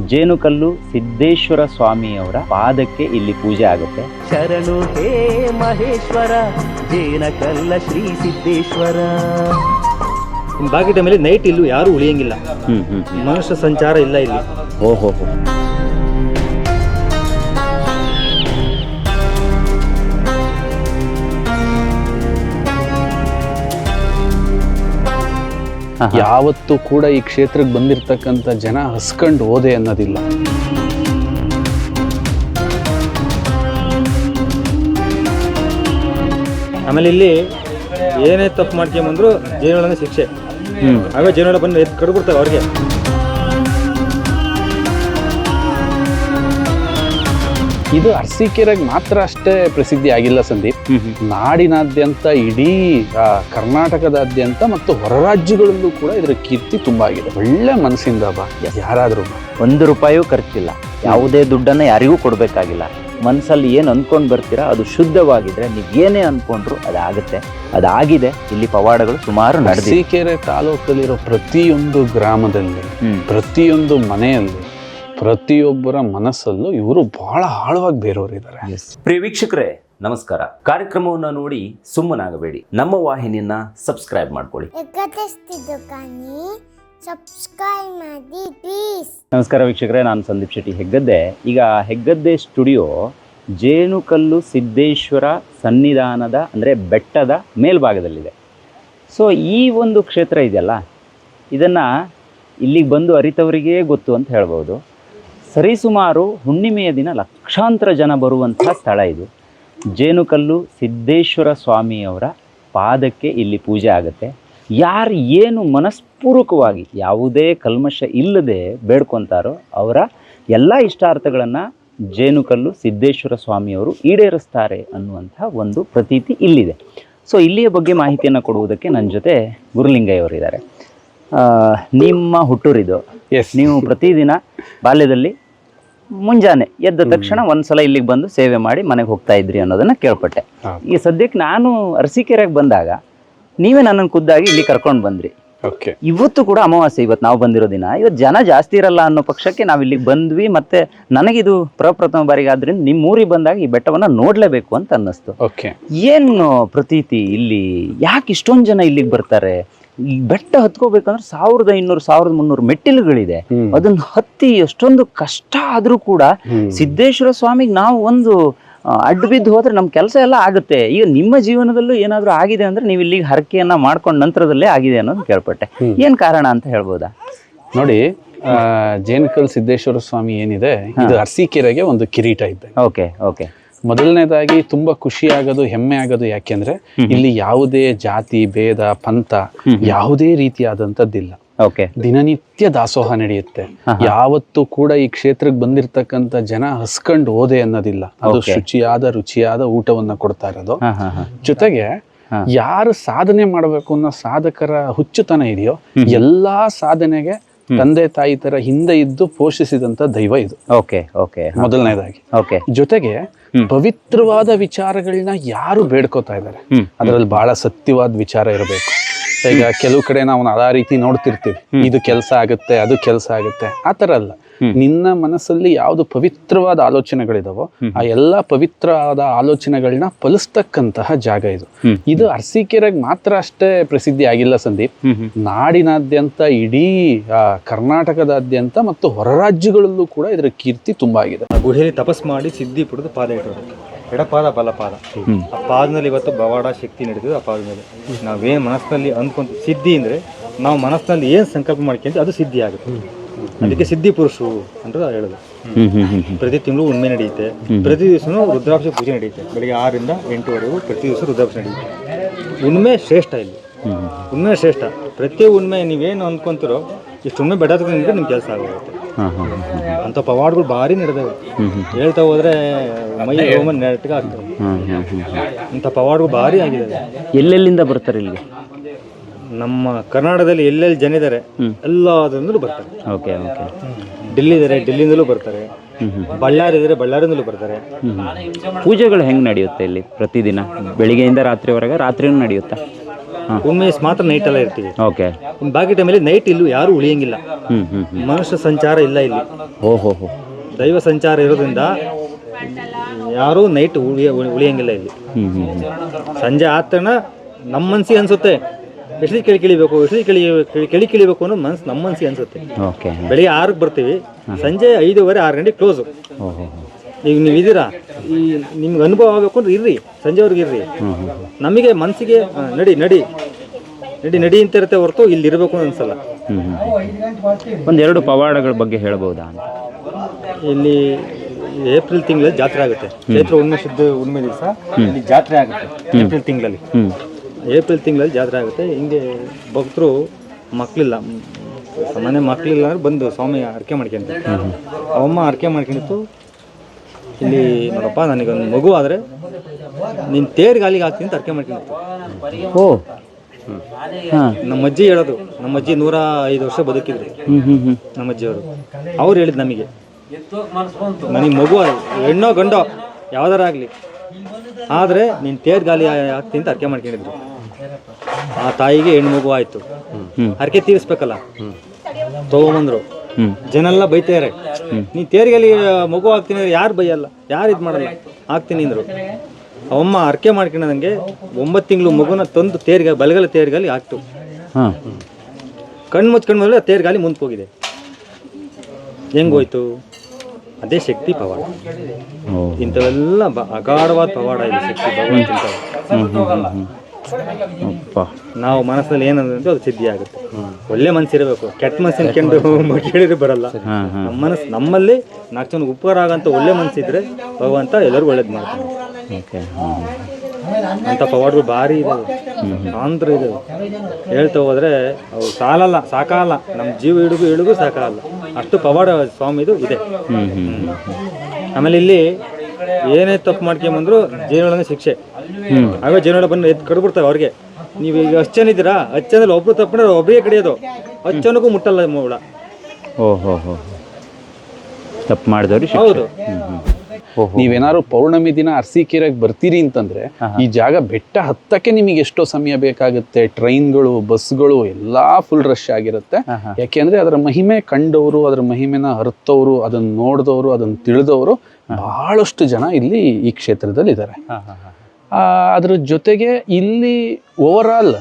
ಜೇನುಕಲ್ಲು ಸಿದ್ದೇಶ್ವರ ಸ್ವಾಮಿಯವರ ಪಾದಕ್ಕೆ ಇಲ್ಲಿ ಪೂಜೆ ಆಗುತ್ತೆ. ಶರಣು ಹೇ ಮಹೇಶ್ವರ ಜೇನಕಲ್ಲ ಶ್ರೀ ಸಿದ್ದೇಶ್ವರ. ಬಾಗಿದ ಬಾಕಿ ಟೈಮಲ್ಲಿ ನೈಟ್ ಇಲ್ಲೂ ಯಾರು ಉಳಿಯಂಗಿಲ್ಲ. ಹ್ಮ್ ಹ್ಮ್ ಹ್ಮ್. ಮನುಷ್ಯ ಸಂಚಾರ ಇಲ್ಲ ಇಲ್ಲಿ. ಓಹೋ ಯಾವತ್ತೂ ಕೂಡ ಈ ಕ್ಷೇತ್ರಕ್ಕೆ ಬಂದಿರತಕ್ಕಂಥ ಜನ ಹಸ್ಕೊಂಡು ಹೋದೆ ಅನ್ನೋದಿಲ್ಲ. ಆಮೇಲೆ ಇಲ್ಲಿ ಏನೇ ತಪ್ಪು ಮಾಡ್ಕೊಂಬಂದ್ರು ಜೇನುಳನ ಶಿಕ್ಷೆ. ಹ್ಞೂ ಆಗ ಜೇನುಳ ಬಂದು ಕಡ್ಬಿಡ್ತಾವೆ ಅವ್ರಿಗೆ. ಇದು ಅರಸೀಕೆರೆಗೆ ಮಾತ್ರ ಅಷ್ಟೇ ಪ್ರಸಿದ್ಧಿ ಆಗಿಲ್ಲ ಸಂದೀಪ್. ನಾಡಿನಾದ್ಯಂತ ಇಡೀ ಕರ್ನಾಟಕದಾದ್ಯಂತ ಮತ್ತು ಹೊರ ರಾಜ್ಯಗಳಲ್ಲೂ ಕೂಡ ಇದರ ಕೀರ್ತಿ ತುಂಬಾ ಆಗಿದೆ. ಒಳ್ಳೆ ಮನಸ್ಸಿಂದ ಬಾ. ಯಾರಾದ್ರೂ. ಒಂದು ರೂಪಾಯಿಯೂ ಖರ್ಚಿಲ್ಲ. ಯಾವುದೇ ದುಡ್ಡನ್ನ ಯಾರಿಗೂ ಕೊಡಬೇಕಾಗಿಲ್ಲ. ಮನಸ್ಸಲ್ಲಿ ಏನು ಅಂದ್ಕೊಂಡು ಬರ್ತೀರಾ ಅದು ಶುದ್ಧವಾಗಿದ್ರೆ ನೀವು ಏನೇ ಅಂದ್ಕೊಂಡ್ರು ಅದಾಗುತ್ತೆ. ಅದಾಗಿದೆ. ಇಲ್ಲಿ ಪವಾಡಗಳು ಸುಮಾರು ನಡೆದಿ ಅರಸೀಕೆರೆ ತಾಲೂಕಲ್ಲಿರೋ ಪ್ರತಿಯೊಂದು ಗ್ರಾಮದಲ್ಲಿ ಪ್ರತಿಯೊಂದು ಮನೆಯಲ್ಲಿ ಪ್ರತಿಯೊಬ್ಬರ ಮನಸ್ಸಲ್ಲೂ ಇವರು ಬಹಳ ಆಳವಾಗಿ ಬೇರೆಯವರಿದ್ದಾರೆ ಪ್ರಿಯ ವೀಕ್ಷಕರೇ ನಮಸ್ಕಾರ. ಕಾರ್ಯಕ್ರಮವನ್ನು ನೋಡಿ ಸುಮ್ಮನಾಗಬೇಡಿ. ನಮ್ಮ ವಾಹಿನಿಯನ್ನ ಸಬ್ಸ್ಕ್ರೈಬ್ ಮಾಡ್ಕೊಳ್ಳಿ. ಎಕ್ಕತ್ತಿಸ್ತಿದ್ದು ಕಾನಿ ಸಬ್ಸ್ಕ್ರೈಬ್ ಮಾಡಿ ಪ್ಲೀಸ್ ನಮಸ್ಕಾರ ವೀಕ್ಷಕರೇ ನಾನು ಸಂದೀಪ್ ಶೆಟ್ಟಿ ಹೆಗ್ಗದ್ದೆ. ಈಗ ಹೆಗ್ಗದ್ದೆ ಸ್ಟುಡಿಯೋ ಜೇನುಕಲ್ಲು ಸಿದ್ದೇಶ್ವರ ಸನ್ನಿಧಾನದ ಅಂದರೆ ಬೆಟ್ಟದ ಮೇಲ್ಭಾಗದಲ್ಲಿದೆ. ಸೊ ಈ ಒಂದು ಕ್ಷೇತ್ರ ಇದೆಯಲ್ಲ? ಇದನ್ನು ಇಲ್ಲಿಗೆ ಬಂದು ಅರಿತವರಿಗೇ ಗೊತ್ತು ಅಂತ ಹೇಳ್ಬೋದು. ಸರಿಸುಮಾರು ಹುಣ್ಣಿಮೆಯ ದಿನ ಲಕ್ಷಾಂತರ ಜನ ಬರುವಂಥ ಸ್ಥಳ ಇದು. ಜೇನುಕಲ್ಲು ಸಿದ್ದೇಶ್ವರ ಸ್ವಾಮಿಯವರ ಪಾದಕ್ಕೆ ಇಲ್ಲಿ ಪೂಜೆ ಆಗುತ್ತೆ. ಯಾರು ಏನು ಮನಸ್ಪೂರ್ವಕವಾಗಿ ಯಾವುದೇ ಕಲ್ಮಶ ಇಲ್ಲದೆ ಬೇಡ್ಕೊತಾರೋ ಅವರ ಎಲ್ಲ ಇಷ್ಟಾರ್ಥಗಳನ್ನು ಜೇನುಕಲ್ಲು ಸಿದ್ದೇಶ್ವರ ಸ್ವಾಮಿಯವರು ಈಡೇರಿಸ್ತಾರೆ ಅನ್ನುವಂಥ ಒಂದು ಪ್ರತೀತಿ ಇಲ್ಲಿದೆ. ಸೊ ಇಲ್ಲಿಯ ಬಗ್ಗೆ ಮಾಹಿತಿಯನ್ನು ಕೊಡುವುದಕ್ಕೆ ನನ್ನ ಜೊತೆ ಗುರುಲಿಂಗಯ್ಯವರಿದ್ದಾರೆ. ನಿಮ್ಮ ಹುಟ್ಟೂರಿದು. ಎಸ್ ನೀವು ಪ್ರತಿದಿನ ಬಾಲ್ಯದಲ್ಲಿ ಮುಂಜಾನೆ ಎದ್ದ ತಕ್ಷಣ ಒಂದ್ಸಲ ಇಲ್ಲಿಗೆ ಬಂದು ಸೇವೆ ಮಾಡಿ ಮನೆಗೆ ಹೋಗ್ತಾ ಇದ್ರಿ ಅನ್ನೋದನ್ನ ಕೇಳ್ಪಟ್ಟೆ. ಈ ಸದ್ಯಕ್ಕೆ ನಾನು ಅರಸೀಕೆರೆಗೆ ಬಂದಾಗ ನೀವೇ ನನ್ನನ್ನು ಖುದ್ದಾಗಿ ಇಲ್ಲಿ ಕರ್ಕೊಂಡು ಬಂದ್ರಿ. ಓಕೆ. ಇವತ್ತು ಕೂಡ ಅಮಾವಾಸ್ಯೆ ಇವತ್ತು ನಾವು ಬಂದಿರೋ ದಿನ. ಇವತ್ತು ಜನ ಜಾಸ್ತಿ ಇರಲ್ಲ ಅನ್ನೋ ಪಕ್ಷಕ್ಕೆ ನಾವು ಇಲ್ಲಿಗೆ ಬಂದ್ವಿ ಮತ್ತೆ ನನಗಿದು ಪ್ರಪ್ರಥಮ ಬಾರಿಗೆ ಆದ್ರಿಂದ ನಿಮ್ಮ ಊರಿಗೆ ಬಂದಾಗ ಈ ಬೆಟ್ಟವನ್ನ ನೋಡಲೇಬೇಕು ಅಂತ ಅನ್ನಿಸ್ತು. ಓಕೆ. ಏನು ಪ್ರತೀತಿ ಇಲ್ಲಿ? ಯಾಕೆ ಇಷ್ಟೊಂದು ಜನ ಇಲ್ಲಿಗೆ ಬರ್ತಾರೆ? ಈ ಬೆಟ್ಟ ಹತ್ಕೋಬೇಕಂದ್ರೆ ಸಾವಿರದ ಇನ್ನೂರು ಸಾವಿರದ ಮುನ್ನೂರು ಮೆಟ್ಟಿಲುಗಳಿದೆ. ಅದನ್ನ ಹತ್ತಿ ಎಷ್ಟೊಂದು ಕಷ್ಟ ಆದ್ರೂ ಕೂಡ ಸಿದ್ದೇಶ್ವರ ಸ್ವಾಮಿಗೆ ನಾವು ಒಂದು ಅಡ್ಡ ಬಿದ್ದು ಹೋದ್ರೆ ನಮ್ಮ ಕೆಲಸ ಎಲ್ಲ ಆಗುತ್ತೆ. ಈಗ ನಿಮ್ಮ ಜೀವನದಲ್ಲೂ ಏನಾದರೂ ಆಗಿದೆ ಅಂದ್ರೆ ನೀವು ಇಲ್ಲಿಗೆ ಹರಕೆಯನ್ನ ಮಾಡ್ಕೊಂಡ ನಂತರದಲ್ಲೇ ಆಗಿದೆ ಅನ್ನೋದು ಕೇಳ್ಪಟ್ಟೆ. ಏನ್ ಕಾರಣ ಅಂತ ಹೇಳ್ಬೋದಾ? ನೋಡಿ ಜೇನಕಲ್ ಸಿದ್ದೇಶ್ವರ ಸ್ವಾಮಿ ಏನಿದೆ ಇದು ಅರಸೀಕೆರೆಗೆ ಒಂದು ಕಿರೀಟ ಇದೆ ಓಕೆ ಓಕೆ. ಮೊದಲನೇದಾಗಿ ತುಂಬಾ ಖುಷಿ ಆಗೋದು ಹೆಮ್ಮೆ ಆಗೋದು ಯಾಕೆಂದ್ರೆ ಇಲ್ಲಿ ಯಾವುದೇ ಜಾತಿ ಭೇದ ಪಂಥ ಯಾವುದೇ ರೀತಿಯಾದಂಥದ್ದಿಲ್ಲ ದಿನನಿತ್ಯ ದಾಸೋಹ ನಡೆಯುತ್ತೆ. ಯಾವತ್ತು ಕೂಡ ಈ ಕ್ಷೇತ್ರಕ್ಕೆ ಬಂದಿರತಕ್ಕಂತ ಜನ ಹಸ್ಕೊಂಡು ಓದೆ ಅನ್ನೋದಿಲ್ಲ. ಅದು ಶುಚಿಯಾದ ರುಚಿಯಾದ ಊಟವನ್ನ ಕೊಡ್ತಾ ಇರೋದು. ಜೊತೆಗೆ ಯಾರು ಸಾಧನೆ ಮಾಡಬೇಕು ಅನ್ನೋ ಸಾಧಕರ ಹುಚ್ಚುತನ ಇದೆಯೋ ಎಲ್ಲಾ ಸಾಧನೆಗೆ ತಂದೆ ತಾಯಿ ತರ ಹಿಂದೆ ಇದ್ದು ಪೋಷಿಸಿದಂತ ದೈವ ಇದು. Okay okay. ಮೊದಲನೇದಾಗಿ. ಓಕೆ. ಜೊತೆಗೆ ಪವಿತ್ರವಾದ ವಿಚಾರಗಳನ್ನ ಯಾರು ಬೇಡ್ಕೋತಾ ಇದ್ದಾರೆ. ಅದರಲ್ಲಿ ಬಹಳ ಸತ್ಯವಾದ ವಿಚಾರ ಇರಬೇಕು. ಈಗ ಕೆಲವು ಕಡೆ ನಾವು ಆ ರೀತಿ ನೋಡ್ತಿರ್ತೀವಿ. ಇದು ಕೆಲಸ ಆಗುತ್ತೆ ಅದು ಕೆಲಸ ಆಗುತ್ತೆ. ಆ ತರ ಅಲ್ಲ. ನಿನ್ನ ಮನಸ್ಸಲ್ಲಿ ಯಾವ್ದು ಪವಿತ್ರವಾದ ಆಲೋಚನೆಗಳಿದಾವೋ ಆ ಎಲ್ಲಾ ಪವಿತ್ರವಾದ ಆಲೋಚನೆಗಳನ್ನ ಫಲಿಸ್ತಕ್ಕಂತಹ ಜಾಗ ಇದು. ಇದು ಅರಸೀಕೆರೆಗೆ ಮಾತ್ರ ಅಷ್ಟೇ ಪ್ರಸಿದ್ಧಿ ಆಗಿಲ್ಲ ಸಂದೀಪ್. ನಾಡಿನಾದ್ಯಂತ ಇಡೀ ಆ, ಕರ್ನಾಟಕದಾದ್ಯಂತ ಮತ್ತು ಹೊರ ರಾಜ್ಯಗಳಲ್ಲೂ ಕೂಡ ಇದರ ಕೀರ್ತಿ ತುಂಬಾ ಆಗಿದೆ. ಆ ಗುಹೆಯಲ್ಲಿ ತಪಸ್ ಮಾಡಿ ಸಿದ್ಧಿ ಪಡೆದು ಪಾದ ಇಟ್ಟರು ಎಡಪಾದ ಬಲಪಾದ. ಆ ಪಾದದಲ್ಲಿ ಇವತ್ತು ಬವಾಡ ಶಕ್ತಿ ನಡೆದಿದೆ ಆ ಪಾದದಲ್ಲಿ ನಾವೇನು ಮನಸ್ಸಿನಲ್ಲಿ ಅಂದ್ಕೊಂತ ಸಿದ್ಧಿ ಅಂದರೆ ನಾವು ಮನಸ್ಸಿನಲ್ಲಿ ಏನು ಸಂಕಲ್ಪ ಮಾಡ್ಕೊಂತೀವಿ ಅದು ಸಿದ್ಧಿ ಆಗುತ್ತೆ. ಅದಕ್ಕೆ ಸಿದ್ಧಿ ಪುರುಷರು ಅಂತ ಹೇಳೋದು. ಹ್ಮ್ ಹ್ಮ್ ಹ್ಮ್ ಹ್ಮ್. ಪ್ರತಿ ತಿಂಗಳು ಉಣ್ಮೆ ನಡೆಯುತ್ತೆ. ಪ್ರತಿ ದಿವಸನೂ ರುದ್ರಾಕ್ಷ ಪೂಜೆ ನಡೆಯುತ್ತೆ. ಬೆಳಿಗ್ಗೆ ಆರರಿಂದ ಎಂಟುವರೆಗೂ ಪ್ರತಿ ದಿವಸ ರುದ್ರಾಕ್ಷ ನಡೆಯುತ್ತೆ. ಉಣ್ಮೆ ಶ್ರೇಷ್ಠ ಇಲ್ಲಿ. ಉಣ್ಮೆ ಶ್ರೇಷ್ಠ. ಪ್ರತಿ ಉಣ್ಮೆ ನೀವೇನು ಅನ್ಕೊಂತಿರೋ ಇಷ್ಟು ಉಣ್ಮೆ ಬೆಟ್ಟ ನಿಮಗೆ ನಿಮ್ಮ ಕೆಲಸ ಆಗುತ್ತೆ ಅಂತ ಅಂಥ ಪವಾಡಗಳು ಭಾರಿ ನಡೆದವೆ. ಹೇಳ್ತಾ ಹೋದ್ರೆ ಮೈ ರೋಮ ನೆಟ್ಗೆ ಆಗ್ತದೆ. ಅಂತ ಪವಾಡ್ಗಳು ಹ್ಮ್ ಹ್ಮ್. ಭಾರಿ ಆಗಿದೆ ಎಲ್ಲೆಲ್ಲಿಂದ ಬರ್ತಾರೆ ಇಲ್ಲಿಗೆ? ನಮ್ಮ ಕರ್ನಾಟಕದಲ್ಲಿ ಎಲ್ಲೆಲ್ಲಿ ಜನ ಇದ್ದಾರೆ ಎಲ್ಲದರಿಂದಲೂ ಬರ್ತಾರೆ. Okay okay. ಡೆಲ್ಲಿ ಇದ್ದಾರೆ ಡೆಲ್ಲಿಯಿಂದಲೂ ಬರ್ತಾರೆ. ಬಳ್ಳಾರಿ ಇದ್ದಾರೆ ಬಳ್ಳಾರಿಂದಲೂ ಬರ್ತಾರೆ. ಪೂಜೆಗಳು ಹೆಂಗೆ ನಡೆಯುತ್ತೆ ಇಲ್ಲಿ ಪ್ರತಿದಿನ? ಬೆಳಿಗ್ಗೆಯಿಂದ ರಾತ್ರಿವರೆಗೆ ರಾತ್ರಿನೂ ನಡೆಯುತ್ತಾ? ಉಮೇಶ್ ಮಾತ್ರ ನೈಟ್ ಎಲ್ಲ ಇರ್ತೀವಿ. ಓಕೆ. ಬಾಕಿ ಟೈಮಲ್ಲಿ ನೈಟ್ ಇಲ್ಲೂ ಯಾರು ಉಳಿಯಂಗಿಲ್ಲ. ಮನುಷ್ಯ ಸಂಚಾರ ಇಲ್ಲ ಇಲ್ಲಿ. ಓ ಹೋ ಹೋ. ದೈವ ಸಂಚಾರ ಇರೋದ್ರಿಂದ ಯಾರೂ ನೈಟ್ ಉಳಿಯ ಉಳಿಯಂಗಿಲ್ಲ ಇಲ್ಲಿ. ಸಂಜೆ ಆತನ ತಕ್ಷಣ ನಮ್ಮ ಮನ್ಸಿಗೆ ಅನ್ಸುತ್ತೆ ಎಷ್ಟು ಕೆಳಿ ಕಿಳಿಬೇಕು ಎಷ್ಟು ಕೆಳಿ ಕೆಳಿ ಕಿಳಿಬೇಕು ಅನ್ನೋ ಮನ್ಸು ನಮ್ಮ ಮನ್ಸಿಗೆ ಅನ್ಸುತ್ತೆ. ಓಕೆ. ಬೆಳಿಗ್ಗೆ ಆರಕ್ಕೆ ಬರ್ತೀವಿ ಸಂಜೆ ಐದೂವರೆ ಆರು ಗಂಟೆಗೆ ಕ್ಲೋಸು ಈಗ ನೀವು ಇದ್ದೀರಾ? ಈ ನಿಮ್ಗೆ ಅನುಭವ ಆಗಬೇಕು ಅಂದ್ರೆ ಇರ್ರಿ ಸಂಜೆವರೆಗೆ ಇರ್ರಿ. ನಮಗೆ ಮನಸ್ಸಿಗೆ ಆ, ನಡಿ ನಡಿ. ನಡಿ ನಡಿ ಅಂತ ಇರುತ್ತೆ ಹೊರತು ಇಲ್ಲಿ ಇರಬೇಕು ಅನ್ಸಲ್ಲ. ಒಂದೆರಡು ಪವಾಡಗಳ ಬಗ್ಗೆ ಹೇಳ್ಬೋದಾ ಅಂತ? ಇಲ್ಲಿ ಏಪ್ರಿಲ್ ತಿಂಗಳಲ್ಲಿ ಜಾತ್ರೆ ಆಗುತ್ತೆ. ಚೈತ್ರ ಹುಣ್ಣಿಮೆ ಶುದ್ಧ ಹುಣ್ಣಿಮೆ ದಿವಸ ಇಲ್ಲಿ ಜಾತ್ರೆ ಆಗುತ್ತೆ ಏಪ್ರಿಲ್ ತಿಂಗಳಲ್ಲಿ. ಏಪ್ರಿಲ್ ತಿಂಗಳಲ್ಲಿ ಜಾತ್ರೆ ಆಗುತ್ತೆ. ಹಿಂಗೆ ಭಕ್ತರು ಮಕ್ಕಳಿಲ್ಲ. ಸಾಮಾನ್ಯ ಮಕ್ಕಳಿಲ್ಲ ಅಂದ್ರೆ ಬಂದು ಸ್ವಾಮಿ ಅರ್ಕೆ ಮಾಡ್ಕೊಂತಾರೆ ಅವಮ್ಮ ಅರ್ಕೆ ಮಾಡ್ಕೊಂಡಿತ್ತು. ಇಲ್ಲಿ ನೋಡಪ್ಪ ನನಗೊಂದು ಮಗು ಆದರೆ ನಿನ್ನ ತೇರ್ ಗಾಲಿಗೆ ಹಾಕ್ತೀನಿ ಅಂತ ಅರ್ಕೆ ಮಾಡ್ಕೊಂಡಿತ್ತು ಓ. ಹಾಂ. ನಮ್ಮ ಅಜ್ಜಿ ಹೇಳೋದು. ನಮ್ಮ ಅಜ್ಜಿ ನೂರ ಐದು ವರ್ಷ ಬದುಕಿದ್ರು. ನಮ್ಮ ಅಜ್ಜಿಯವರು. ಅವ್ರು ಹೇಳಿದ್ ನಮಗೆ. ನನಗೆ ಮಗು ಹೆಣ್ಣೋ ಗಂಡೋ ಯಾವ್ದಾರ ಆಗಲಿ. ಆದರೆ ನೀನು ತೇರ್ ಗಾಲಿ ಹಾಕ್ತೀನಿ ಅಂತ ಅರ್ಕೆ ಮಾಡ್ಕೊಂಡಿದ್ರು. ಆ ತಾಯಿಗೆ ಹೆಣ್ಣು ಮಗು ಆಯಿತು ಹರಕೆ ತೀರಿಸ್ಬೇಕಲ್ಲ? ತಗೊಂಬಂದ್ರು. ಜನೆಲ್ಲ ಜನ ಬೈತಾರೆ. ನೀ ತೇರಿಗೆಲ್ಲಿ ಮಗು ಆಗ್ತೀನಿ ಅಂದ್ರೆ ಯಾರು ಬೈಯಲ್ಲ? ಯಾರು ಇದು ಮಾಡಲ್ಲ? ಆಗ್ತೀನಿ ಅಂದರು. ಅವಮ್ಮ ಅರ್ಕೆ ಮಾಡ್ಕೊಂಡಂಗೆ ಒಂಬತ್ತು ತಿಂಗಳು ಮಗುನ ತಂದು ತೇರ್ಗ ಬಲಗಲ ತೇರ್ಗಾಲಿ ಹಾಕ್ತು. ಕಣ್ಣು ಮುಚ್ಕೊಂಡು ಮೇಲೆ ತೇರ್ಗಾಲಿ ಮುಂದಕ್ಕೆ ಹೋಗಿದೆ. ಹೆಂಗೋಯ್ತು ಅದೇ ಶಕ್ತಿ ಪವಾಡ. ಇಂಥವೆಲ್ಲ ಅಗಾಢವಾದ ಪವಾಡ ಇದೆ ಶಕ್ತಿ. ಭಗವಂತ ನಾವು ಮನಸ್ಸಲ್ಲಿ ಏನಂದ್ರೆ ಅದು ಸಿದ್ಧಿ ಆಗುತ್ತೆ. ಒಳ್ಳೆ ಮನಸ್ಸಿರಬೇಕು. ಕೆಟ್ಟ ಮನಸ್ಸಿನ ಕೆಂಡು ಕೇಳಿದ್ರೆ ಬರಲ್ಲ. ನಮ್ಮ ಮನಸ್ಸು ನಮ್ಮಲ್ಲಿ ನಾಲ್ಕು ಜನ ಉಪಕಾರ ಆಗಂತ ಒಳ್ಳೆ ಮನಸ್ಸಿದ್ರೆ ಭಗವಂತ ಎಲ್ಲರಿಗೂ ಒಳ್ಳೇದು ಮಾಡ್ತಾನೆ. ಅಂತ ಪವಾಡಗಳು ಭಾರಿ ಇದಾವೆ. ಆಂಧ್ರ ಇದಾವೆ ಹೇಳ್ತಾ ಹೋದ್ರೆ ಅವು ಸಾಲಲ್ಲ ಸಾಕಲ್ಲ. ನಮ್ಮ ಜೀವ ಹಿಡುಗು ಇಳುಗು ಸಾಕಲ್ಲ. ಅಷ್ಟು ಪವಾಡ ಸ್ವಾಮಿದು ಇದೆ. ಆಮೇಲೆ ಇಲ್ಲಿ ಏನೇ ತಪ್ಪು ಮಾಡ್ಕೊಂಬಂದ್ರು ಜೀವನ ಶಿಕ್ಷೆ. ಆಗ ಜೀವನ ಬಂದು ಎದ್ದು ಕಡ್ಬಿಡ್ತಾವೆ ಅವ್ರಿಗೆ. ನೀವು ಈಗ ಹತ್ತು ಜನ ಇದ್ದೀರಾ? ಹತ್ತು ಜನದಲ್ಲಿ ಒಬ್ರು ತಪ್ಪಿದ್ರೆ ಒಬ್ಬರಿಗೆ ಕಡಿಯೋದು. ಹತ್ತು ಜನಕ್ಕೂ ಮುಟ್ಟಲ್ಲ ಹುಳ ಓಹೋ ಹೋ ಹೋ. ತಪ್ಪು ಮಾಡಿದವ್ರಿ ಹೌದು. ಹ್ಮ್ ಹ್ಮ್. ನೀವೇನಾದ್ರು ಪೌರ್ಣಮಿ ದಿನ ಅರಸೀಕೆರೆಗೆ ಬರ್ತೀರಿ ಅಂತಂದ್ರೆ ಈ ಜಾಗ ಬೆಟ್ಟ ಹತ್ತಕ್ಕೆ ನಿಮಗೆ ಎಷ್ಟೋ ಸಮಯ ಬೇಕಾಗುತ್ತೆ. ಟ್ರೈನ್ಗಳು ಬಸ್ಗಳು ಎಲ್ಲಾ ಫುಲ್ ರಶ್ ಆಗಿರುತ್ತೆ. ಯಾಕೆಂದ್ರೆ ಅದರ ಮಹಿಮೆ ಕಂಡವರು ಅದರ ಮಹಿಮೆನ ಅರ್ಥವ್ರು ಅದನ್ನ ನೋಡಿದವರು ಅದನ್ನ ತಿಳಿದವರು ಬಹಳಷ್ಟು ಜನ ಇಲ್ಲಿ ಈ ಕ್ಷೇತ್ರದಲ್ಲಿ ಇದ್ದಾರೆ ಅದ್ರ ಜೊತೆಗೆ ಇಲ್ಲಿ ಓವರ್ ಆಲ್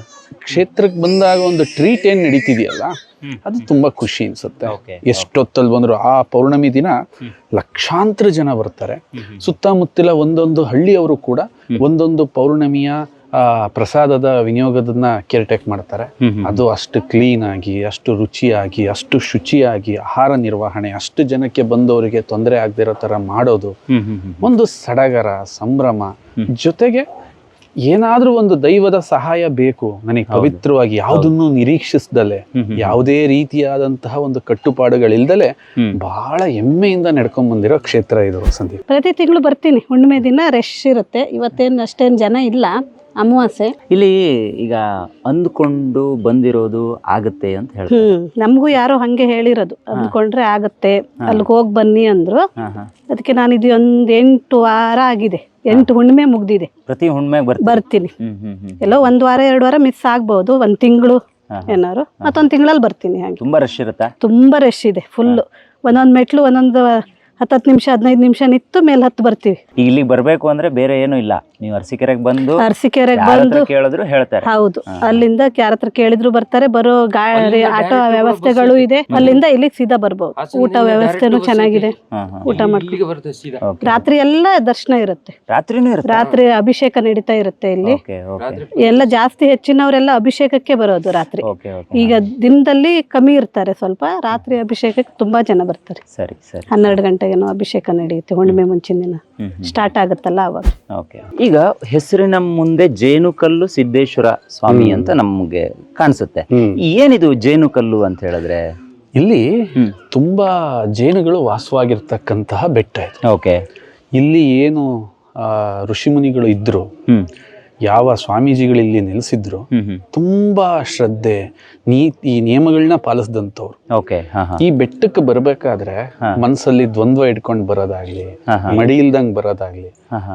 ಕ್ಷೇತ್ರಕ್ಕೆ ಬಂದಾಗ ಒಂದು ಟ್ರೀಟ್ ಏನ್ ನಡೀತಿದೆಯಲ್ಲ ಅದು ತುಂಬಾ ಖುಷಿ ಅನ್ಸುತ್ತೆ. ಎಷ್ಟೊತ್ತಲ್ಲಿ ಬಂದ್ರು ಆ ಪೌರ್ಣಮಿ ದಿನ ಲಕ್ಷಾಂತರ ಜನ ಬರ್ತಾರೆ. ಸುತ್ತಮುತ್ತಲ ಒಂದೊಂದು ಹಳ್ಳಿಯವರು ಕೂಡ ಒಂದೊಂದು ಪೌರ್ಣಮಿಯ ಪ್ರಸಾದದ ವಿನಿಯೋಗದನ್ನ ಕೇರ್ಟೇಕ್ ಮಾಡ್ತಾರೆ. ಅದು ಅಷ್ಟು ಕ್ಲೀನ್ ಆಗಿ ಅಷ್ಟು ರುಚಿಯಾಗಿ ಅಷ್ಟು ಶುಚಿಯಾಗಿ ಆಹಾರ ನಿರ್ವಹಣೆ ಅಷ್ಟು ಜನಕ್ಕೆ ಬಂದವರಿಗೆ ತೊಂದರೆ ಆಗದಿರೋ ತರ ಮಾಡೋದು ಒಂದು ಸಡಗರ ಸಂಭ್ರಮ ಜೊತೆಗೆ ಏನಾದ್ರೂ ಒಂದು ದೈವದ ಸಹಾಯ ಬೇಕು. ನನಗೆ ಪವಿತ್ರವಾಗಿ ಯಾವುದನ್ನು ನಿರೀಕ್ಷಿಸದಲೆ ಯಾವುದೇ ರೀತಿಯಾದಂತಹ ಒಂದು ಕಟ್ಟುಪಾಡುಗಳಿಲ್ದಲೆ ಬಹಳ ಹೆಮ್ಮೆಯಿಂದ ನಡ್ಕೊಂಡ್ ಬಂದಿರೋ ಕ್ಷೇತ್ರ ಇದು ಸಂದೀಪ್. ಪ್ರತಿ ತಿಂಗಳು ಬರ್ತೀನಿ. ಹುಣ್ಣಿಮೆ ದಿನ ರಶ್ ಇರುತ್ತೆ. ಇವತ್ತೇನು ಅಷ್ಟೇನು ಜನ ಇಲ್ಲ. ಅಮಾವಾಸ್ಯೆ. ಇಲ್ಲಿ ಈಗ ಅಂದ್ಕೊಂಡು ಬಂದಿರೋದು ಆಗುತ್ತೆ ಅಂತ ಹೇಳಿ ಹ್ಮ್ ನಮಗೂ ಯಾರೋ ಹಂಗೆ ಹೇಳಿರೋದು. ಅಂದ್ಕೊಂಡ್ರೆ ಆಗತ್ತೆ. ಅಲ್ಲಿಗೆ ಹೋಗಿ ಬನ್ನಿ ಅಂದ್ರು. ಅದಕ್ಕೆ ನಾನು ಇದು ಒಂದು ಎಂಟು ವಾರ ಆಗಿದೆ. ಎಂಟು ಹುಣ್ಣಿಮೆ ಮುಗ್ದಿದೆ. ಪ್ರತಿ ಬರ್ತಾರೆ ಬರ್ತೀನಿ. ಹ್ಮ್ ಹ್ಮ್ ಹ್ಮ್ ಎಲ್ಲೋ ಒಂದ್ ವಾರ ಎರಡು ವಾರ ಮಿಸ್ ಆಗ್ಬೋದು. ಒಂದ್ ತಿಂಗಳು. ಏನಾರು ಮತ್ತೊಂದ್ ತಿಂಗಳಲ್ಲಿ ಬರ್ತೀನಿ ಹಾಗೆ. ತುಂಬಾ ರಶ್ ಇರುತ್ತಾ? ತುಂಬಾ ರಶ್ ಇದೆ ಫುಲ್ ಒಂದೊಂದು ಮೆಟ್ಲು ಒಂದೊಂದು ಹತ್ತತ್ತು ನಿಮಿಷ ಹದಿನೈದು ನಿಮಿಷ ನಿಂತು ಮೇಲೆ ಹತ್ತು ಬರ್ತೀವಿ. ಇಲ್ಲಿ ಇಲ್ಲಿಗೆ ಬರ್ಬೇಕು ಅಂದ್ರೆ ಬೇರೆ ಏನು ಇಲ್ಲ. ನೀವು ಅರಸಿಕೆರೆಗೆ ಬಂದು ಅರಸಿಕೆರೆಗೆ ಬಂದು ಕೇಳಿದ್ರು ಹೇಳ್ತಾರೆ. ಹೌದು. ಅಲ್ಲಿಂದ ಯಾರ ಹತ್ರ ಕೇಳಿದ್ರು ಬರ್ತಾರೆ ಬರೋ ಗಾಡಿ ಆಟೋ ವ್ಯವಸ್ಥೆಗಳು ಇದೆ. ಅಲ್ಲಿಂದ ಇಲ್ಲಿಗೆ ಸೀದಾ ಬರ್ಬೋದು. ಊಟ ವ್ಯವಸ್ಥೆನೂ ಚೆನ್ನಾಗಿದೆ. ಊಟ ಮಾಡ್ಕೊಂಡು ರಾತ್ರಿ ಎಲ್ಲ ದರ್ಶನ ಇರುತ್ತೆ. ರಾತ್ರಿ ಇರುತ್ತೆ? ರಾತ್ರಿ ಅಭಿಷೇಕ ನಡೀತಾ ಇರುತ್ತೆ ಇಲ್ಲಿ. Okay okay. ಎಲ್ಲ ಜಾಸ್ತಿ ಹೆಚ್ಚಿನವರೆಲ್ಲ ಅಭಿಷೇಕಕ್ಕೆ ಬರೋದು ರಾತ್ರಿ. Okay okay. ಈಗ ದಿನದಲ್ಲಿ ಕಮ್ಮಿ ಇರ್ತಾರೆ ಸ್ವಲ್ಪ. ರಾತ್ರಿ ಅಭಿಷೇಕಕ್ಕೆ ತುಂಬಾ ಜನ ಬರ್ತಾರೆ. ಸರಿ ಸರಿ. ಹನ್ನೆರಡು ಗಂಟೆಗೇನೋ ಅಭಿಷೇಕ ನಡೆಯುತ್ತೆ ಹುಣ್ಣಿಮೆ ಮುಂಚಿನ ದಿನ. ಸ್ಟಾರ್ಟ್ ಆಗುತ್ತಲ್ಲ ಅವಾಗ. ಓಕೆ ಈಗ ಹೆಸರಿನ ಮುಂದೆ ಜೇನುಕಲ್ಲು ಸಿದ್ದೇಶ್ವರ ಸ್ವಾಮಿ ಅಂತ ನಮಗೆ ಕಾಣಿಸುತ್ತೆ. ಏನಿದು ಜೇನುಕಲ್ಲು ಅಂತ ಹೇಳಿದ್ರೆ? ಇಲ್ಲಿ ತುಂಬಾ ಜೇನುಗಳು ವಾಸವಾಗಿರ್ತಕ್ಕಂತಹ ಬೆಟ್ಟ ಇದು. ಓಕೆ ಇಲ್ಲಿ ಏನು ಆ, ಋಷಿಮುನಿಗಳು ಇದ್ರು ಹ್ಮ್. ಯಾವ ಸ್ವಾಮೀಜಿಗಳು ಇಲ್ಲಿ ನೆಲೆಸಿದ್ರು ತುಂಬಾ ಶ್ರದ್ಧೆ ಈ ನಿಯಮಗಳನ್ನ ಪಾಲಿಸಿದಂಥವ್ರು. ಈ ಬೆಟ್ಟಕ್ಕೆ ಬರಬೇಕಾದ್ರೆ ಮನಸ್ಸಲ್ಲಿ ದ್ವಂದ್ವ ಇಟ್ಕೊಂಡು ಬರೋದಾಗ್ಲಿ. ಮಡಿ ಇಲ್ದಂಗ್ ಬರೋದಾಗ್ಲಿ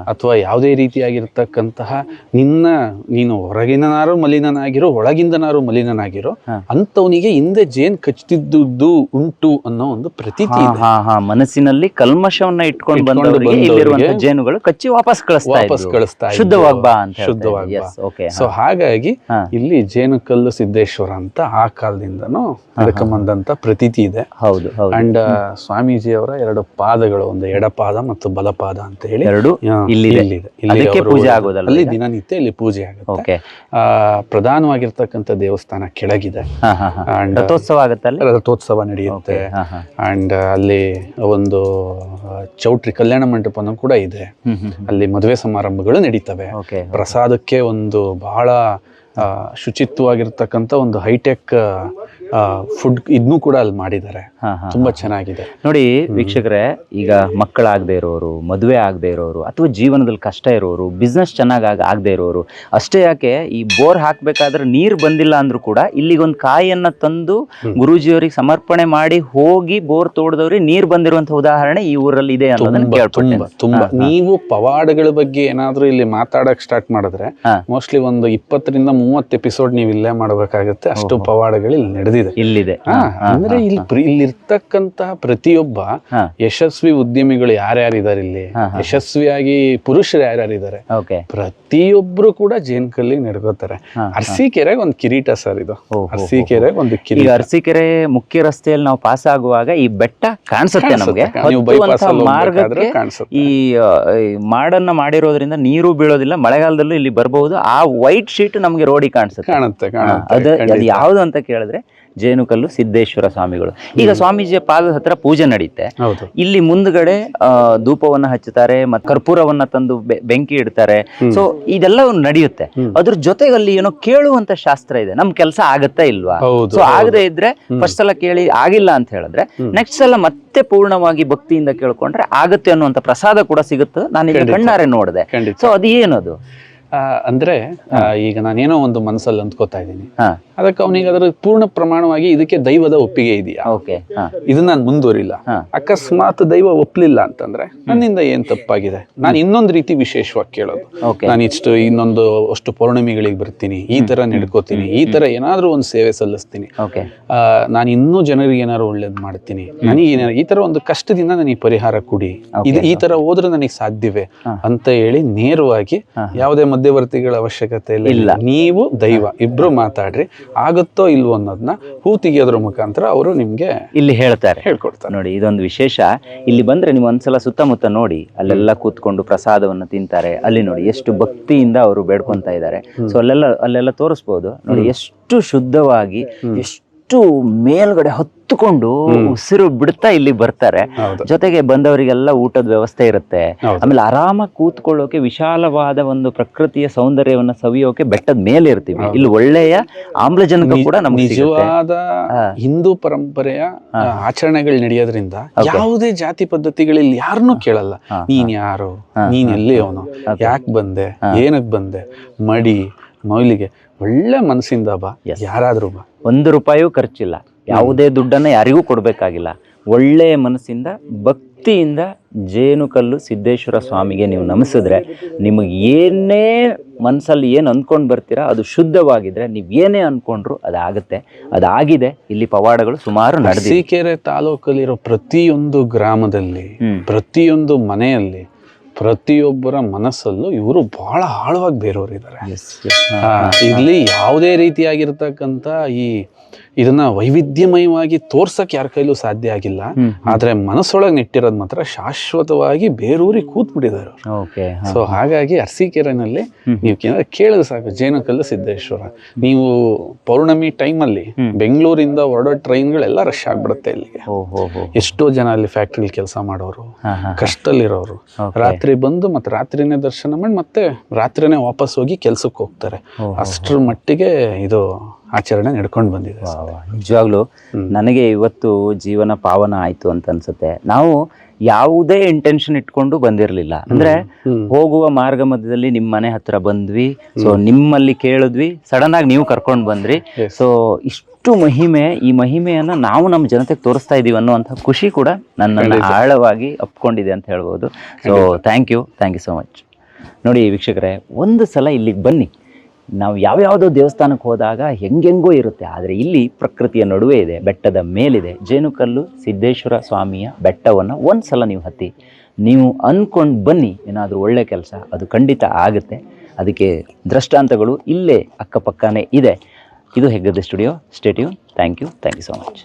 ಅಥವಾ ಯಾವುದೇ ರೀತಿಯಾಗಿರ್ತಕ್ಕಂತಹ ನಿನ್ನ ನೀನು ಹೊರಗಿನನಾರು ಮಲಿನನಾಗಿರೋ ಒಳಗಿಂದನಾರು ಮಲಿನನಾಗಿರೋ ಅಂತವನಿಗೆ ಹಿಂದೆ ಜೇನ್ ಕಚ್ತಿದ್ದುದು ಉಂಟು ಅನ್ನೋ ಒಂದು ಪ್ರತೀತಿ ಮನಸ್ಸಿನಲ್ಲಿ ಕಲ್ಮಶವನ್ನ ಇಟ್ಕೊಂಡು ಬಂದವರಿಗೆ ಜೇನುಗಳು ಕಚ್ಚಿ ವಾಪಸ್ ಕಳಿಸ್ತಾ ವಾಪಸ್. ಕಳಿಸ್ತಾ ಇದ್ವು. ಬಾ ಅಂತ ಓಕೆ ಸೊ ಹಾಗಾಗಿ ಇಲ್ಲಿ ಜೇನುಕಲ್ಲು ಸಿದ್ದೇಶ್ವರ ಅಂತ ಆ ಕಾಲದಿಂದನೂ ನಡ್ಕೊಂಬಂದಂತ ಪ್ರತೀತಿ ಇದೆ. ಹೌದು ಅಂಡ್ ಸ್ವಾಮೀಜಿ ಅವರ ಎರಡು ಪಾದಗಳು ಒಂದು ಎಡಪಾದ ಮತ್ತು ಬಲಪಾದ ಅಂತ ಹೇಳಿ ಎರಡು ಅದಕ್ಕೆ ಪೂಜೆ ಆಗೋದಲ್ಲ ಅಲ್ಲಿ ದಿನನಿತ್ಯ ಇಲ್ಲಿ ಪೂಜೆ ಆಗುತ್ತೆ. ಪ್ರಧಾನವಾಗಿರ್ತಕ್ಕಂಥ ದೇವಸ್ಥಾನ ಕೆಳಗಿದೆ. ರಥೋತ್ಸವ ಆಗುತ್ತಲ್ಲ ರಥೋತ್ಸವ ನಡೆಯುತ್ತೆ. ಅಂಡ್ ಅಲ್ಲಿ ಒಂದು ಚೌಟ್ರಿ ಕಲ್ಯಾಣ ಮಂಟಪನೂ ಕೂಡ ಇದೆ. ಅಲ್ಲಿ ಮದುವೆ ಸಮಾರಂಭಗಳು ನಡೀತವೆ. ಓಕೆ ಪ್ರಸಾದಕ್ಕೆ ಒಂದು ಬಹಳ ಶುಚಿತ್ವವಾಗಿರ್ತಕ್ಕಂಥ ಒಂದು ಹೈಟೆಕ್ ಫುಡ್ ಇದನ್ನು ಕೂಡ ಅಲ್ಲಿ ಮಾಡಿದ್ದಾರೆ. ತುಂಬಾ ಚೆನ್ನಾಗಿದೆ. ನೋಡಿ ವೀಕ್ಷಕರೇ ಈಗ ಮಕ್ಕಳಾಗದೆ ಇರೋರು ಮದುವೆ ಆಗದೆ ಇರೋರು ಅಥವಾ ಜೀವನದಲ್ಲಿ ಕಷ್ಟ ಇರೋರು ಬಿಸ್ನೆಸ್ ಚೆನ್ನಾಗಿ ಆಗ ಆಗದೆ ಇರೋರು ಅಷ್ಟೇ ಯಾಕೆ ಈ ಬೋರ್ ಹಾಕಬೇಕಾದ್ರೆ ನೀರು ಬಂದಿಲ್ಲ ಅಂದ್ರೂ ಕೂಡ ಇಲ್ಲಿಗೊಂದು ಕಾಯಿಯನ್ನ ತಂದು ಗುರೂಜಿಯವರಿಗೆ ಸಮರ್ಪಣೆ ಮಾಡಿ ಹೋಗಿ ಬೋರ್ ತೋಡದವ್ರಿ ನೀರು ಬಂದಿರುವಂತ ಉದಾಹರಣೆ ಈ ಊರಲ್ಲಿ ಇದೆ ಅನ್ನೋದನ್ನ ತುಂಬಾ ಕೇಳ್ಪಟ್ಟೆ. ತುಂಬಾ ತುಂಬಾ. ನೀವು ಪವಾಡಗಳ ಬಗ್ಗೆ ಏನಾದ್ರೂ ಇಲ್ಲಿ ಮಾತಾಡಕ್ ಸ್ಟಾರ್ಟ್ ಮಾಡಿದ್ರೆ. ಮೋಸ್ಟ್ಲಿ ಒಂದು ಇಪ್ಪತ್ತರಿಂದ ಮೂವತ್ತು ಎಪಿಸೋಡ್ ನೀವು ಇಲ್ಲೇ ಮಾಡಬೇಕಾಗುತ್ತೆ. ಅಷ್ಟು ಪವಾಡಗಳು ಇಲ್ಲಿ ನಡೆದಿದೆ. ಇಲ್ಲಿದೆ. ಅಂದ್ರೆ ಇಲ್ಲಿ ಇಲ್ಲಿರ್ತಕ್ಕಂತಹ ಪ್ರತಿಯೊಬ್ಬ ಯಶಸ್ವಿ ಉದ್ಯಮಿಗಳು ಯಾರ್ಯಾರಿದ್ದಾರೆ ಇಲ್ಲಿ. ಯಶಸ್ವಿಯಾಗಿ ಪುರುಷರು ಯಾರ್ಯಾರಿದ್ದಾರೆ? ಪ್ರತಿಯೊಬ್ರು ಕೂಡ ಜೇನ್ಕಲ್ಲಿ ನಡ್ಕೋತಾರೆ. ಅರ್ಸಿಕೆರೆಗೆ ಒಂದು ಕಿರೀಟ ಸರ್ ಇದು. ಅರಸೀಕೆರೆಗೆ ಒಂದು ಕಿರೀಟ. ಅರ್ಸಿಕೆರೆ ಮುಖ್ಯ ರಸ್ತೆಯಲ್ಲಿ ನಾವು ಪಾಸ್ ಆಗುವಾಗ ಈ ಬೆಟ್ಟ ಕಾಣಿಸುತ್ತೆ ನಮಗೆ. ಮಾರ್ಗಕ್ಕೆ. ಈ ಮಾಡನ್ನ ಮಾಡಿರೋದ್ರಿಂದ ನೀರು ಬೀಳೋದಿಲ್ಲ ಮಳೆಗಾಲದಲ್ಲೂ ಇಲ್ಲಿ ಬರಬಹುದು. ಆ ವೈಟ್ ಶೀಟ್ ನಮಗೆ ರೋಡಿಗೆ ಕಾಣಿಸುತ್ತೆ. ಕಾಣುತ್ತೆ ಅದು ಯಾವುದು ಅಂತ ಕೇಳಿದ್ರೆ ಜೇನುಕಲ್ಲು ಸಿದ್ದೇಶ್ವರ ಸ್ವಾಮಿಗಳು. ಈಗ ಸ್ವಾಮೀಜಿಯ ಪಾದದ ಹತ್ರ ಪೂಜೆ ನಡೀತೆ. ಇಲ್ಲಿ ಮುಂದ್ಗಡೆ ಧೂಪವನ್ನ ಹಚ್ಚುತ್ತಾರೆ ಮತ್ತೆ ಕರ್ಪೂರವನ್ನ ತಂದು ಬೆ- ಬೆಂಕಿ ಇಡ್ತಾರೆ. ಸೊ ಇದೆಲ್ಲ ನಡೆಯುತ್ತೆ. ಅದ್ರ ಜೊತೆಗೆ ಅಲ್ಲಿ ಏನೋ ಕೇಳುವಂತ ಶಾಸ್ತ್ರ ಇದೆ. ನಮ್ ಕೆಲಸ ಆಗತ್ತಾ ಇಲ್ವಾ? ಸೊ ಆಗದೆ ಇದ್ರೆ ಫಸ್ಟ್ ಸಲ ಕೇಳಿ ಆಗಿಲ್ಲ ಅಂತ ಹೇಳಿದ್ರೆ ನೆಕ್ಸ್ಟ್ ಸಲ ಮತ್ತೆ ಪೂರ್ಣವಾಗಿ ಭಕ್ತಿಯಿಂದ ಕೇಳ್ಕೊಂಡ್ರೆ ಆಗತ್ತೆ ಅನ್ನುವಂತ ಪ್ರಸಾದ ಕೂಡ ಸಿಗುತ್ತೆ ನಾನು ಇಲ್ಲಿ ಕಣ್ಣಾರೆ ನೋಡಿದೆ. ಸೊ ಅದು ಏನದು? ಅಂದ್ರೆ ಈಗ ನಾನೇನೋ ಒಂದು ಮನಸ್ಸಲ್ಲಿ ಅಂದ್ಕೋತಾ ಇದ್ದೀನಿ ಹಾ. ಅದಕ್ಕೆ ಅವನಿಗೆ ಅದರ ಪೂರ್ಣ ಪ್ರಮಾಣವಾಗಿ ಇದಕ್ಕೆ ದೈವದ ಒಪ್ಪಿಗೆ ಇದೆಯಾ? ಓಕೆ ಹಾ. ಇದು ನಾನು ಮುಂದುವರಿಲ್ಲ. ಅಕಸ್ಮಾತ್ ದೈವ ಒಪ್ಲಿಲ್ಲ ಅಂತಂದ್ರೆ ನನ್ನಿಂದ ಏನ್ ತಪ್ಪಾಗಿದೆ? ನಾನು ಇನ್ನೊಂದು ರೀತಿ ವಿಶೇಷವಾಗಿ ಕೇಳೋದು. ನಾನು ಇಷ್ಟು ಇನ್ನೊಂದು ಅಷ್ಟು ಪೌರ್ಣಮಿಗಳಿಗೆ ಬರ್ತೀನಿ ಈ ತರ ನಡ್ಕೋತೀನಿ ಈ ತರ ಏನಾದ್ರೂ ಒಂದು ಸೇವೆ ಸಲ್ಲಿಸ್ತೀನಿ. ನಾನು ಇನ್ನೂ ಜನರಿಗೆ ಏನಾದ್ರು ಒಳ್ಳೇದು ಮಾಡ್ತೀನಿ. ನನಗೆ ಏನಾರು ಈ ತರ ಒಂದು ಕಷ್ಟದಿಂದ ನನಗೆ ಪರಿಹಾರ ಕೊಡಿ. ಇದು ಈ ತರ ಹೋದ್ರೆ ನನಗೆ ಸಾಧ್ಯವೇ? ಅಂತ ಹೇಳಿ ನೇರವಾಗಿ ಯಾವುದೇ ಮಧ್ಯವರ್ತಿಗಳ ಅವಶ್ಯಕತೆ ಇಲ್ಲ. ನೀವು ದೈವ ಇಬ್ರು ಮಾತಾಡ್ರಿ. ಆಗುತ್ತೋ ಇಲ್ವೋ ಅನ್ನೋದನ್ನ ಹೂ ತೆಗೆಯೋದ್ರ ಮುಖಾಂತರ ಅವರು ನಿಮ್ಗೆ ಇಲ್ಲಿ ಹೇಳ್ತಾರೆ. ಹೇಳ್ಕೊಡ್ತಾರೆ. ನೋಡಿ ಇದೊಂದು ವಿಶೇಷ. ಇಲ್ಲಿ ಬಂದ್ರೆ ನೀವು ಒಂದ್ಸಲ ಸುತ್ತಮುತ್ತ ನೋಡಿ ಅಲ್ಲೆಲ್ಲ ಕೂತ್ಕೊಂಡು ಪ್ರಸಾದವನ್ನು ತಿಂತಾರೆ. ಅಲ್ಲಿ ನೋಡಿ ಎಷ್ಟು ಭಕ್ತಿಯಿಂದ ಅವರು ಬೇಡ್ಕೊಂತ ಇದ್ದಾರೆ. ಸೊ ಅಲ್ಲೆಲ್ಲ ಅಲ್ಲೆಲ್ಲ ತೋರಿಸ್ಬೋದು. ನೋಡಿ ಎಷ್ಟು ಶುದ್ಧವಾಗಿ ಎಷ್ಟು ಮೇಲ್ಗಡೆ ಹೊತ್ತುಕೊಂಡು ಉಸಿರು ಬಿಡ್ತಾ ಇಲ್ಲಿ ಬರ್ತಾರೆ. ಜೊತೆಗೆ ಬಂದವರಿಗೆಲ್ಲ ಊಟದ ವ್ಯವಸ್ಥೆ ಇರುತ್ತೆ. ಆಮೇಲೆ ಆರಾಮಾಗಿ ಕೂತ್ಕೊಳ್ಳೋಕೆ ವಿಶಾಲವಾದ ಒಂದು ಪ್ರಕೃತಿಯ ಸೌಂದರ್ಯವನ್ನ ಸವಿಯೋಕೆ ಬೆಟ್ಟದ ಮೇಲೆ ಇರ್ತೀವಿ. ಇಲ್ಲಿ ಒಳ್ಳೆಯ ಆಮ್ಲಜನಕ ಕೂಡ ನಮ್ಗೆ ನಿಜವಾದ ಹಿಂದೂ ಪರಂಪರೆಯ ಆಚರಣೆಗಳು ನಡೆಯೋದ್ರಿಂದ ಯಾವುದೇ ಜಾತಿ ಪದ್ಧತಿಗಳಲ್ಲಿ ಯಾರನ್ನೂ ಕೇಳಲ್ಲ. ನೀನ್ ಯಾರು? ನೀನ್ ಎಲ್ಲಿ ಅವನು ಯಾಕೆ ಬಂದೆ? ಏನಕ್ ಬಂದೆ? ಮಡಿ ಮೌಲಿಗೆ ಒಳ್ಳೆ ಮನಸ್ಸಿಂದ ಬಾ ಯಾರಾದರೂ ಬಾ. ಒಂದು ರೂಪಾಯಿಯೂ ಖರ್ಚಿಲ್ಲ. ಯಾವುದೇ ದುಡ್ಡನ್ನ ಯಾರಿಗೂ ಕೊಡಬೇಕಾಗಿಲ್ಲ. ಒಳ್ಳೆಯ ಮನಸ್ಸಿಂದ ಭಕ್ತಿಯಿಂದ ಜೇನುಕಲ್ಲು ಸಿದ್ದೇಶ್ವರ ಸ್ವಾಮಿಗೆ ನೀವು ನಮಿಸಿದ್ರೆ ನಿಮಗೆ ಏನೇ ಮನಸ್ಸಲ್ಲಿ ಏನು ಅಂದ್ಕೊಂಡು ಬರ್ತೀರಾ ಅದು ಶುದ್ಧವಾಗಿದ್ರೆ ನೀವು ಏನೇ ಅಂದ್ಕೊಂಡ್ರು ಅದಾಗುತ್ತೆ. ಅದಾಗಿದೆ. ಇಲ್ಲಿ ಪವಾಡಗಳು ಸುಮಾರು ನಡೆದಿದೆ. ಕೆರೆ ತಾಲೂಕಲ್ಲಿರೋ ಪ್ರತಿಯೊಂದು ಗ್ರಾಮದಲ್ಲಿ ಪ್ರತಿಯೊಂದು ಮನೆಯಲ್ಲಿ ಪ್ರತಿಯೊಬ್ಬರ ಮನಸ್ಸಲ್ಲೂ ಇವರು ಬಹಳ ಆಳವಾಗಿ ಬೇರೆಯವರಿದ್ದಾರೆ. ಇಲ್ಲಿ ಯಾವುದೇ ರೀತಿಯಾಗಿರ್ತಕ್ಕಂಥ ಈ ಇದನ್ನ ವೈವಿಧ್ಯಮಯವಾಗಿ ತೋರ್ಸಕ್ ಯಾರ ಕೈಲೂ ಸಾಧ್ಯ ಆಗಿಲ್ಲ. ಆದ್ರೆ ಮನಸ್ಸೊಳಗೆ ನೆಟ್ಟಿರೋದ್ ಮಾತ್ರ ಶಾಶ್ವತವಾಗಿ ಬೇರೂರಿ ಕೂತ್ ಬಿಟ್ಟಿದ್ದಾರೆ ಸೊ ಹಾಗಾಗಿ ಅರಸೀಕೆರೆನಲ್ಲಿ ನೀವು ಕೇಳಿದ ಕೇಳಿದ್ರೆ ಸಾಕು. ಜೇನುಕಲ್ಲು ಸಿದ್ದೇಶ್ವರ. ನೀವು ಪೌರ್ಣಮಿ ಟೈಮಲ್ಲಿ ಬೆಂಗಳೂರಿಂದ ಹೊರಡೋ ಟ್ರೈನ್ಗಳೆಲ್ಲ ರಶ್ ಆಗ್ಬಿಡುತ್ತೆ ಇಲ್ಲಿಗೆ. ಎಷ್ಟೋ ಜನ ಅಲ್ಲಿ ಫ್ಯಾಕ್ಟ್ರಿಲಿ ಕೆಲಸ ಮಾಡೋರು ಕಷ್ಟದಲ್ಲಿರೋರು ರಾತ್ರಿ ಬಂದು ಮತ್ತೆ ರಾತ್ರಿನೇ ದರ್ಶನ ಮಾಡಿ ಮತ್ತೆ ರಾತ್ರಿನೇ ವಾಪಸ್ ಹೋಗಿ ಕೆಲ್ಸಕ್ಕೆ ಹೋಗ್ತಾರೆ. ಅಷ್ಟ್ರ ಮಟ್ಟಿಗೆ ಇದು ಆಚರಣೆ ನಡ್ಕೊಂಡು ಬಂದಿದೆ. ನಿಜವಾಗ್ಲೂ ನನಗೆ ಇವತ್ತು ಜೀವನ ಪಾವನ ಆಯ್ತು ಅಂತ ಅನ್ಸುತ್ತೆ. ನಾವು ಯಾವುದೇ ಇಂಟೆನ್ಷನ್ ಇಟ್ಕೊಂಡು ಬಂದಿರಲಿಲ್ಲ. ಅಂದ್ರೆ ಹೋಗುವ ಮಾರ್ಗ ಮಧ್ಯದಲ್ಲಿ ನಿಮ್ಮ ಮನೆ ಹತ್ರ ಬಂದ್ವಿ. ಸೊ ನಿಮ್ಮಲ್ಲಿ ಕೇಳಿದ್ವಿ. ಸಡನ್ ಆಗಿ ನೀವು ಕರ್ಕೊಂಡು ಬಂದ್ರಿ. ಸೊ ಇಷ್ಟು ಮಹಿಮೆ ಈ ಮಹಿಮೆಯನ್ನ ನಾವು ನಮ್ಮ ಜನತೆಗೆ ತೋರಿಸ್ತಾ ಇದೀವಿ ಅನ್ನುವಂಥ ಖುಷಿ ಕೂಡ ನನ್ನನ್ನು ಆಳವಾಗಿ ಅಪ್ಕೊಂಡಿದೆ ಅಂತ ಹೇಳ್ಬೋದು. So thank you thank you so much ನೋಡಿ ವೀಕ್ಷಕರೇ ಒಂದು ಸಲ ಇಲ್ಲಿಗೆ ಬನ್ನಿ. ನಾವು ಯಾವ್ಯಾವುದೋ ದೇವಸ್ಥಾನಕ್ಕೆ ಹೋದಾಗ ಹೆಂಗೆಂಗೋ ಇರುತ್ತೆ, ಆದರೆ ಇಲ್ಲಿ ಪ್ರಕೃತಿಯ ನಡುವೆ ಇದೆ, ಬೆಟ್ಟದ ಮೇಲಿದೆ. ಜೇನುಕಲ್ಲು, ಸಿದ್ದೇಶ್ವರ ಸ್ವಾಮಿಯ ಬೆಟ್ಟವನ್ನು ಒಂದು ಸಲ ನೀವು ಹತ್ತಿ, ನೀವು ಅಂದ್ಕೊಂಡು ಬನ್ನಿ, ಏನಾದರೂ ಒಳ್ಳೆ ಕೆಲಸ, ಅದು ಖಂಡಿತ ಆಗುತ್ತೆ. ಅದಕ್ಕೆ ದೃಷ್ಟಾಂತಗಳು ಇಲ್ಲೇ ಅಕ್ಕಪಕ್ಕನೇ ಇದೆ. ಇದು ಹೆಗ್ಗದ studio. Statue thank you thank you so much